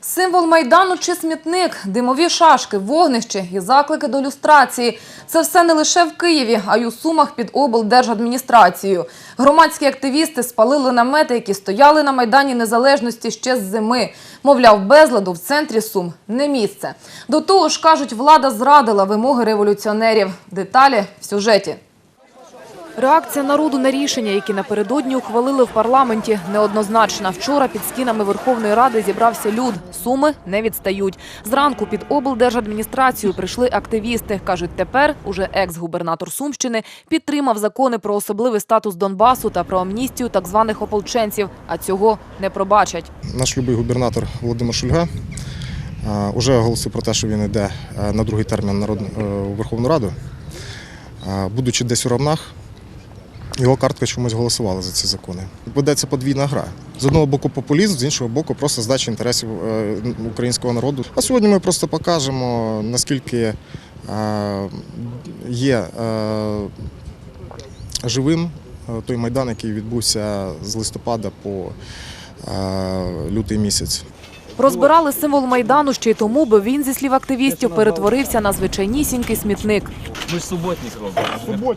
Символ майдану чи смітник, димові шашки, вогнище і заклики до люстрації. Це все не лише в Києві, а й у Сумах під облдержадміністрацією. Громадські активісти спалили намети, які стояли на майдані Незалежності ще з зими. Мовляв, безладу в центрі Сум не місце. До того ж, кажуть, влада зрадила вимоги революціонерів. Деталі в сюжеті. Реакція народу на рішення, які напередодні ухвалили в парламенті, неоднозначна. Вчора під стінами Верховної Ради зібрався люд. Суми не відстають. Зранку під облдержадміністрацію прийшли активісти. Кажуть, тепер уже екс-губернатор Сумщини підтримав закони про особливий статус Донбасу та про амністію так званих ополченців. А цього не пробачать. Наш любий губернатор Володимир Шульга е, уже оголосив про те, що він йде е, на другий термін е, у Верховну Раду. Будучи десь у равнах, його картка чомусь голосувала за ці закони. Ведеться подвійна гра. З одного боку популізм, з іншого боку, просто здача інтересів е, українського народу. А сьогодні ми просто покажемо, наскільки е, є е, живим той майдан, який відбувся з листопада по лютий місяць. Розбирали символ майдану ще й тому, бо він, зі слів активістів, перетворився на звичайнісінький смітник. Ми ж суботник робимо.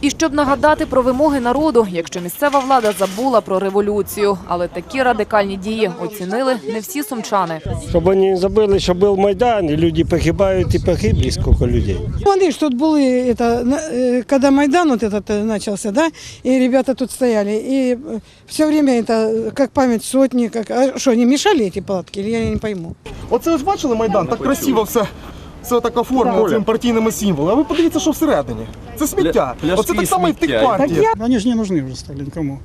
І щоб нагадати про вимоги народу, якщо місцева влада забула про революцію, але такі радикальні дії оцінили не всі сумчани. Щоб вони не забыли, що був Майдан, і люди погибають і погибли скільки людей. Смотри, что тут были, это, на- э, когда Майдан вот этот э, начался, да, и ребята тут стояли, и все время это э, как память сотни, как, а что, они мешали эти палатки, или я не пойму? Оце ось бачили Майдан, так красиво все. Все так оформлено цими партійними символами. А ви подивіться, що всередині. Це сміття. Пляшки Оце так само і в тих сміття. партіях. Они же не нужны уже стали никому.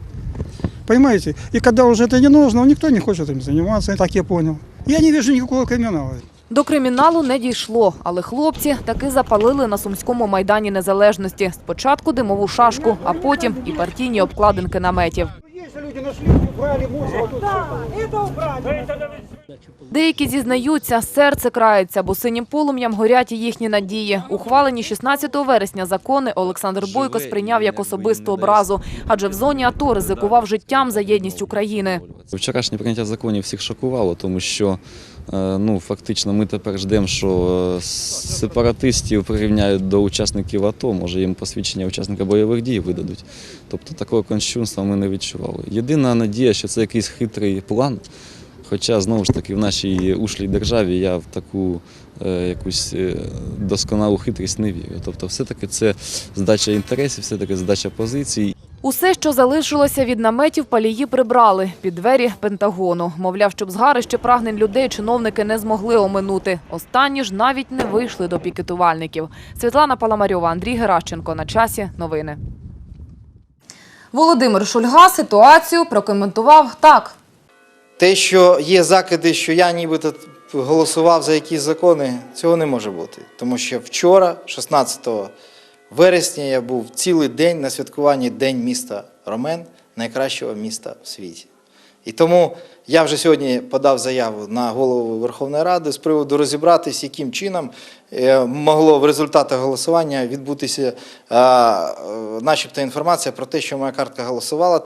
Понимаете? И когда уже это не нужно, никто не хочет им заниматься, так я понял. Я не вижу никакого криминала. До криміналу не дійшло, але хлопці таки запалили на сумському майдані незалежності. Спочатку димову шашку, а потім і партійні обкладинки наметів. Деякі зізнаються, серце крається, бо синім полум'ям горять і їхні надії. Ухвалені 16 вересня закони Олександр Бойко сприйняв як особисту образу, адже в зоні АТО ризикував життям за єдність України. Вчорашнє прийняття законів всіх шокувало, тому що е, ну, фактично ми тепер ждемо, що е, сепаратистів прирівняють до учасників АТО, може їм посвідчення учасника бойових дій видадуть. Тобто такого кончунства ми не відчували. Єдина надія, що це якийсь хитрий план. Хоча знову ж таки в нашій ушлій державі я в таку е, якусь е, досконалу хитрість не вірю. Тобто, все-таки це здача інтересів, все-таки здача позицій. Усе, що залишилося від наметів, палії прибрали під двері Пентагону. Мовляв, щоб згарище прагнень людей чиновники не змогли оминути. Останні ж навіть не вийшли до пікетувальників. Світлана Паламарьова, Андрій Геращенко. На часі новини. Володимир Шульга ситуацію прокоментував так. Те, що є закиди, що я нібито голосував за якісь закони, цього не може бути. Тому що вчора, 16 вересня, я був цілий день на святкуванні День міста Ромен, найкращого міста в світі. І тому я вже сьогодні подав заяву на голову Верховної Ради з приводу розібратися, яким чином е, могло в результатах голосування відбутися е, е, начебто інформація про те, що моя картка голосувала.